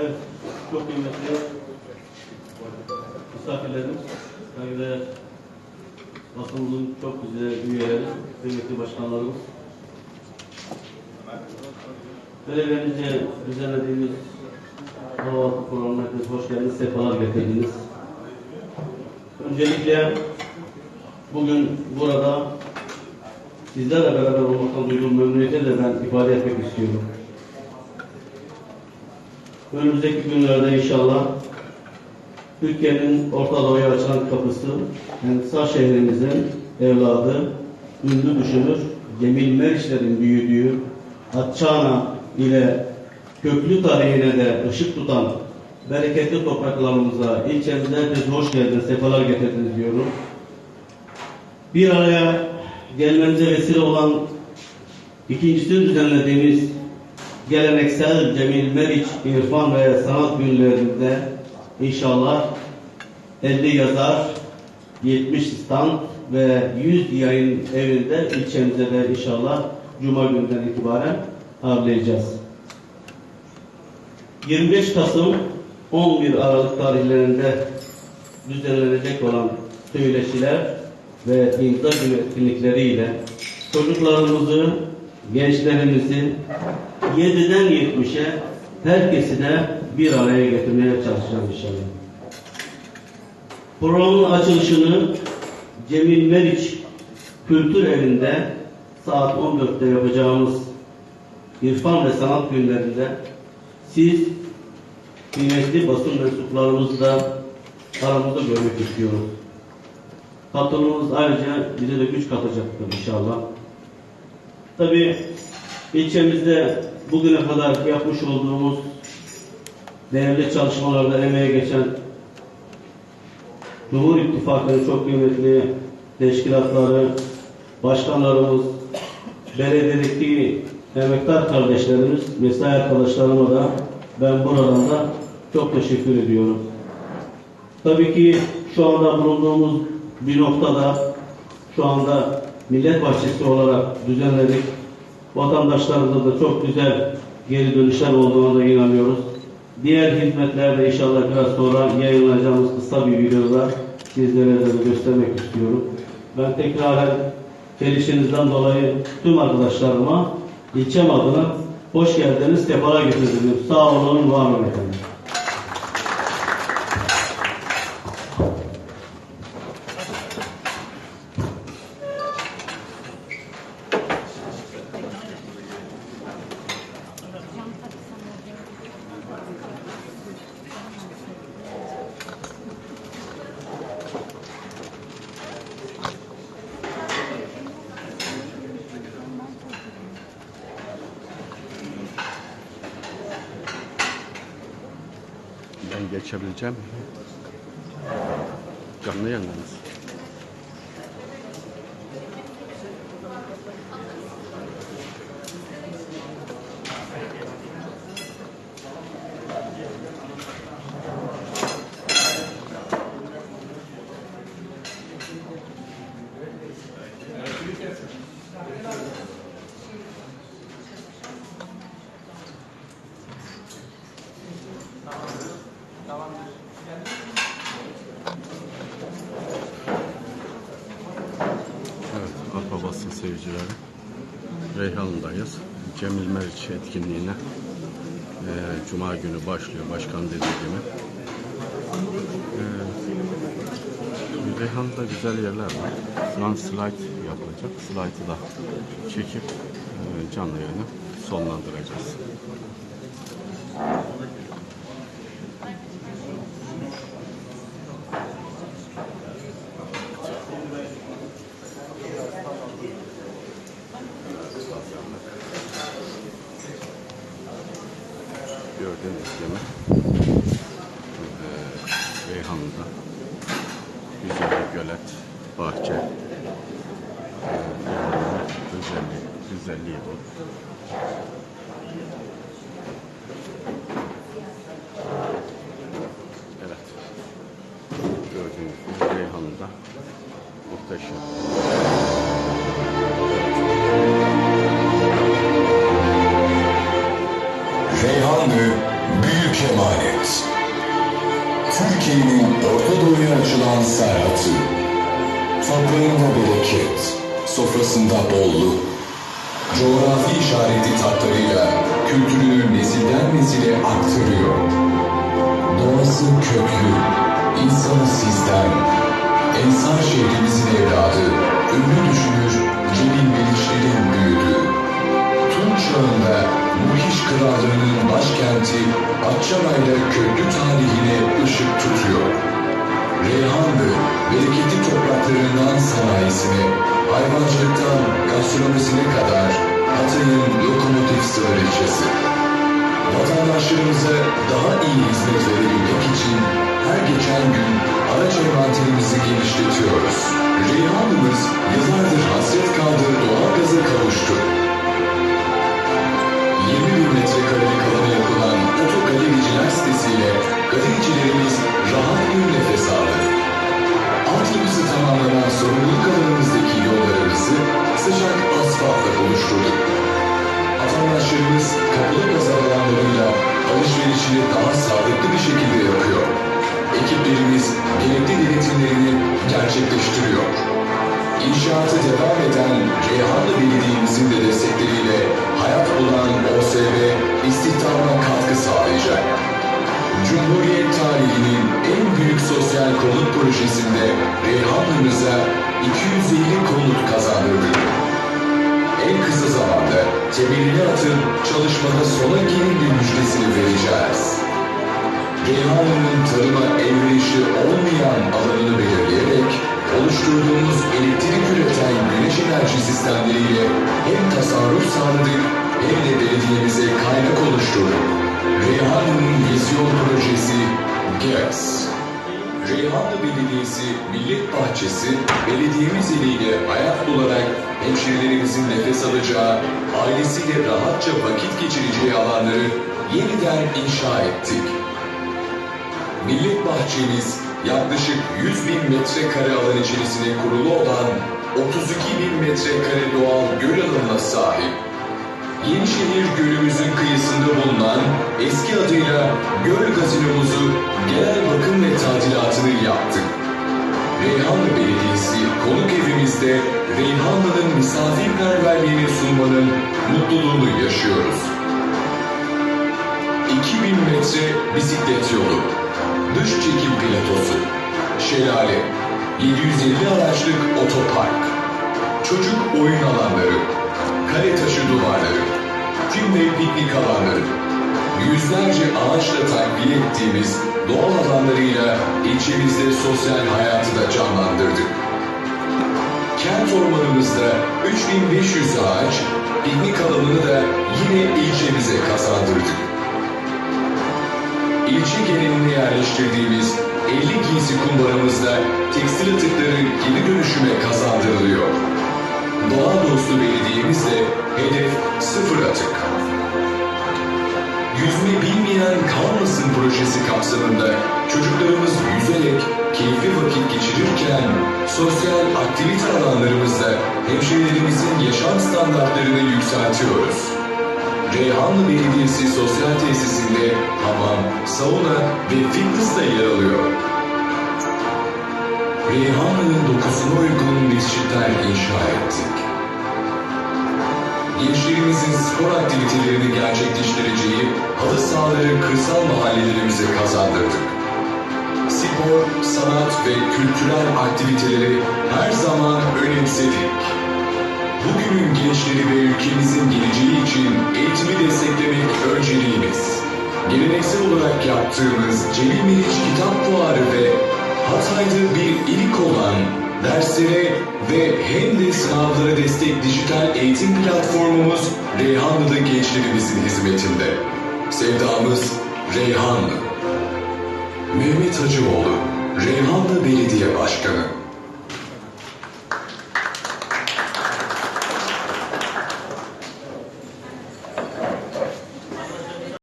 Evet, çok kıymetli misafirlerimiz, saygıdeğer basınımızın çok güzel üyeleri, kıymetli başkanlarımız. Belediyemizce düzenlediğimiz kahvaltı programına hepiniz hoş geldiniz, sefalar getirdiniz. Öncelikle bugün burada sizlerle beraber olmaktan duyduğum memnuniyeti de ben ifade etmek istiyorum. Önümüzdeki günlerde inşallah Türkiye'nin Orta Doğu'ya açılan kapısı, Ensar şehrimizin evladı, ünlü düşünür, Cemil Meriçler'in büyüdüğü Atçana ile köklü tarihine de ışık tutan bereketli topraklarımıza, ilçemize hepiniz hoş geldiniz, sefalar getirdiniz diyorum. Bir araya gelmemize vesile olan ikincisini düzenlediğimiz geleneksel Cemil Meriç İrfan ve Sanat Günlerinde inşallah 50 yazar, 70 stand ve 100 yayın evinde ilçemize de inşallah Cuma günden itibaren ağırlayacağız. 25 Kasım 11 Aralık tarihlerinde düzenlenecek olan söyleşiler ve imza etkinlikleriyle çocuklarımızı, gençlerimizi 7'den 70'e herkesi de bir araya getirmeye çalışacağız inşallah. Programın açılışını Cemil Meriç Kültür Evi'nde saat 14'te yapacağımız İrfan ve Sanat Günlerinde siz kıymetli basın mensuplarımızla aramızda görmek istiyoruz. Katılımınız ayrıca bize de güç katacaktır inşallah. Tabii ilçemizde bugüne kadar yapmış olduğumuz değerli çalışmalarda emeğe geçen Cumhur İttifakı'nın çok kıymetli teşkilatları, başkanlarımız, belediyedeki emektar kardeşlerimiz, mesai arkadaşlarıma da ben buradan da çok teşekkür ediyorum. Tabii ki şu anda bulunduğumuz bir noktada şu anda millet bahçesi olarak düzenledik. Vatandaşlarımıza da çok güzel geri dönüşler olduğuna da inanıyoruz. Diğer hizmetlerde inşallah biraz sonra yayınlayacağımız kısa bir videoda sizlere de göstermek istiyorum. Ben tekrar gelişinizden dolayı tüm arkadaşlarıma ilçem adına hoş geldiniz, sefalar getirdiniz. Sağ olun, var olun efendim. Ben geçebileceğim. Canlı yayındayız. Evet, Arpa basın seyircileri. Reyhan'dayız. Cemil Meriç etkinliğine e, Cuma günü başlıyor. Başkan dediği gibi. E, Reyhan'da güzel yerler var. Landslide yapılacak. Slide'ı da çekip e, canlı yayını sonlandıracağız. Gördüğünüz gibi e, Reyhan'da güzel bir gölet, bahçe e, Reyhan'ın güzelliği, güzelliği bu. Evet. Gördüğünüz gibi Reyhan'da muhteşem. Reyhanlı büyük emanet. Türkiye'nin Orta Doğu'ya açılan serhatı. Toprağında bereket, sofrasında bolluk. Coğrafi işareti tatlarıyla kültürünü nesilden nesile aktarıyor. Doğası köklü, insanı sizden. Ensar şehrimizin evladı, ünlü düşünür, Celil Meriçlerin büyüdü. Tunç çağında Muhiş Krallığı'nın başkenti Akçabay'da köklü tarihine ışık tutuyor. Reyhanlı, bereketli topraklarından sanayisine, hayvancılıktan gastronomisine kadar Hatay'ın lokomotif sığır ilçesi. Vatandaşlarımıza daha İnşaatı devam eden Reyhanlı Belediye'mizin de destekleriyle hayat bulan OSB istihdama katkı sağlayacak. Cumhuriyet tarihinin en büyük sosyal konut projesinde Reyhanlı'mıza 250 konut kazandırdık. En kısa zamanda temelini atıp çalışmada sona bir müjdesini vereceğiz. Reyhanlı'nın tarıma elverişli olmayan alanını belirleyerek oluşturduğumuz elektrik üreten güneş enerji sistemleriyle hem tasarruf sağladık hem de belediyemize kaynak oluşturduk. Reyhanlı'nın vizyon projesi GES. Reyhanlı Belediyesi Millet Bahçesi belediyemiz eliyle hayat bularak hemşehrilerimizin nefes alacağı, ailesiyle rahatça vakit geçireceği alanları yeniden inşa ettik. Millet bahçemiz yaklaşık 100 bin metrekare alan içerisine kurulu olan 32 bin metrekare doğal göl alanına sahip. Yenişehir Gölümüzün kıyısında bulunan eski adıyla Göl Gazinomuzu genel bakım ve tadilatını yaptık. Reyhanlı Belediyesi konuk evimizde Reyhanlı'nın misafirperverliğini sunmanın mutluluğunu yaşıyoruz. 2000 metre bisiklet yolu, dış çekim platosu, şelale, 750 araçlık otopark, çocuk oyun alanları, kare taşı duvarları, film ve piknik alanları, yüzlerce ağaçla takviye ettiğimiz doğal alanlarıyla ilçemizde sosyal hayatı da canlandırdık. Kent ormanımızda 3500 ağaç, piknik alanını da yine ilçemize kazandırdık. İlçe genelinde yerleştirdiğimiz 50 giysi kumbaramızda tekstil atıkları geri dönüşüme kazandırılıyor. Doğa dostu belediyemizle hedef sıfır atık. Yüzme bilmeyen kalmasın projesi kapsamında çocuklarımız yüzerek keyifli vakit geçirirken sosyal aktivite alanlarımızda hemşehrilerimizin yaşam standartlarını yükseltiyoruz. Reyhanlı Belediyesi Sosyal Tesisinde hamam, sauna ve fitness de yer alıyor. Reyhanlı'nın dokusuna uygun mescitler inşa ettik. Gençlerimizin spor aktivitelerini gerçekleştireceği halı sahaları kırsal mahallelerimize kazandırdık. Spor, sanat ve kültürel aktiviteleri her zaman önemsedik. Bugünün gençleri ve ülkemizin geleceği için desteklemek önceliğimiz. Geleneksel olarak yaptığımız Celil Meriç Kitap Fuarı ve Hatay'da bir ilk olan derslere ve hem de sınavlara destek dijital eğitim platformumuz Reyhanlı'da gençlerimizin hizmetinde. Sevdamız Reyhanlı. Mehmet Hacıoğlu, Reyhanlı Belediye Başkanı.